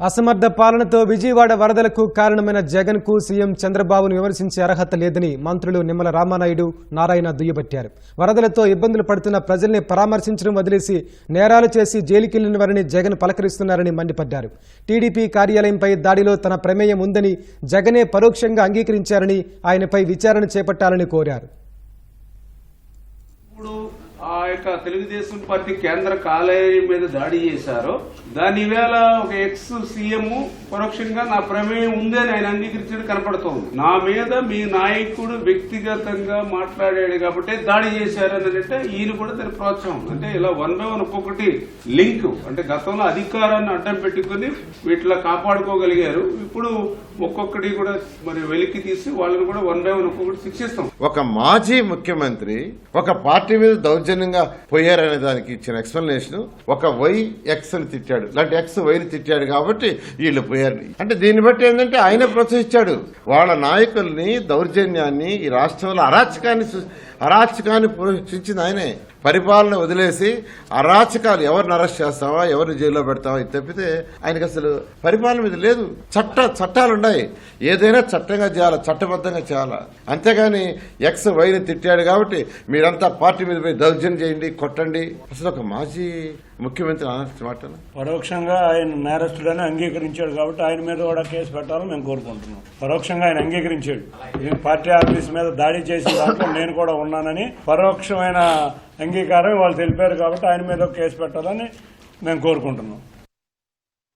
అసమర్థ పాలనతో విజయవాడ వరదలకు కారణమైన జగన్కు సీఎం చంద్రబాబును విమర్శించే అర్హత లేదని మంత్రులు నిమ్మల రామానాయుడు నారాయణ దుయ్యబట్టారు. వరదలతో ఇబ్బందులు పడుతున్న ప్రజల్ని పరామర్శించడం వదిలేసి నేరాలు చేసి జైలుకెళ్ళిన వారిని జగన్ పలకరిస్తున్నారని మండిపడ్డారు. టీడీపీ కార్యాలయంపై దాడిలో తన ప్రమేయం ఉందని జగనే పరోక్షంగా అంగీకరించారని ఆయనపై విచారణ చేపట్టాలని కోరారు. యొక్క తెలుగుదేశం పార్టీ కేంద్ర కార్యాలయం మీద దాడి చేశారో దాని ఈవేళ ఒక ఎక్స్ సీఎం పరోక్షంగా నా ప్రమేయం ఉంది అని ఆయన అంగీకరించడం కనపడుతోంది. నా మీద మీ నాయకుడు వ్యక్తిగతంగా మాట్లాడాడు కాబట్టి దాడి చేశారని అంటే ఈయన కూడా దాని ప్రోత్సాహం. అంటే ఇలా వన్ బై వన్ ఒక్కొక్కటి లింక్ అంటే గతంలో అధికారాన్ని అడ్డం పెట్టుకుని వీటిలో కాపాడుకోగలిగారు. ఇప్పుడు ఒక్కొక్కటి కూడా మరి వెలికి తీసి వాళ్ళని కూడా వన్ బై వన్ ఒక్కొక్కటి శిక్షిస్తాం. ఒక మాజీ ముఖ్యమంత్రి ఒక పార్టీ మీద దౌర్జన్యంగా పోయారనే దానికి ఇచ్చిన ఎక్స్ప్లెనేషన్ ఒక వై ఎక్స్ అని తిట్టాడు. లాంటి ఎక్స్ వైని తిట్టాడు కాబట్టి వీళ్ళు పోయారు. అంటే దీన్ని బట్టి ఏంటంటే ఆయన ప్రోత్సహించాడు. వాళ్ళ నాయకుల్ని దౌర్జన్యాన్ని ఈ రాష్ట్రంలో అరాచకాన్ని అరాచకాన్ని పోషించింది ఆయనే. పరిపాలన వదిలేసి అరాచకాలు ఎవరిని అరెస్ట్ చేస్తావా ఎవరిని జైల్లో పెడతావా ఇది తప్పితే ఆయనకి అసలు పరిపాలన మీద లేదు. చట్ట చట్టాలు ఉన్నాయి. ఏదైనా చట్టంగా చేయాలి చట్టబద్ధంగా చేయాలా? అంతేగాని ఎక్స్ వైని తిట్టాడు కాబట్టి మీరంతా పార్టీ మీద పోయి దౌర్జన్యం చేయండి కొట్టండి. అసలు ఒక మాజీ ముఖ్యమంత్రి ఆనంద మాట పరోక్షంగా ఆయన నేరస్తుడని అంగీకరించాడు కాబట్టి ఆయన మీద కూడా కేసు పెట్టాలని మేము కోరుకుంటున్నాం. పరోక్షంగా ఆయన అంగీకరించాడు. పార్టీ ఆఫీస్ మీద దాడి చేసిన దాంట్లో నేను కూడా ఉన్నానని పరోక్షమైన అంగీకారం వాళ్ళు తెలిపారు కాబట్టి ఆయన మీద కేసు పెట్టాలని మేము కోరుకుంటున్నాం.